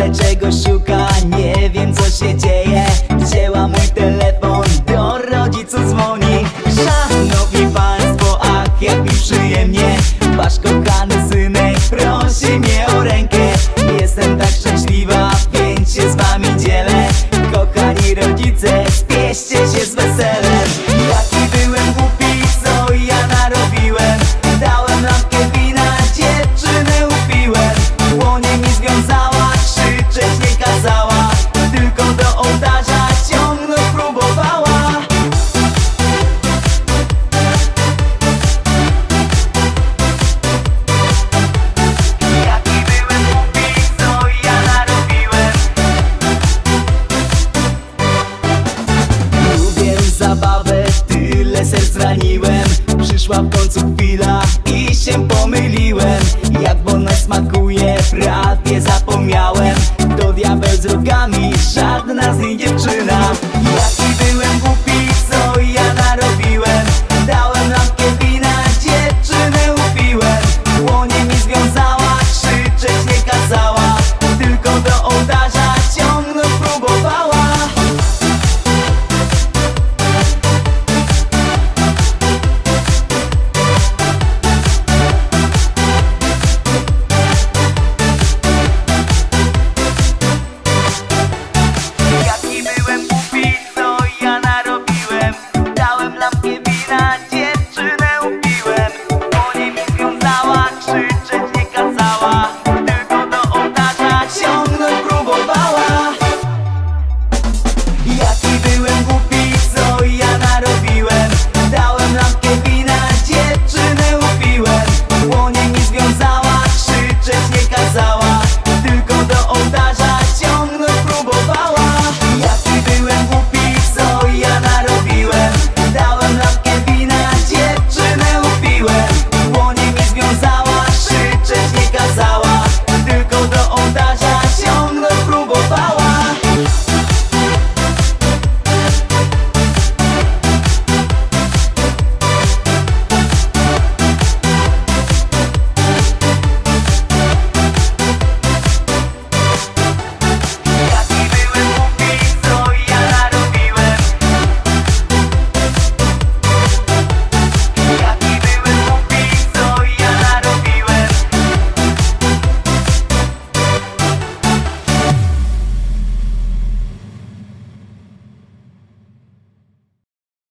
ale czego szuka? Nie wiem co się dzieje Wzięła mój telefon dziewczyna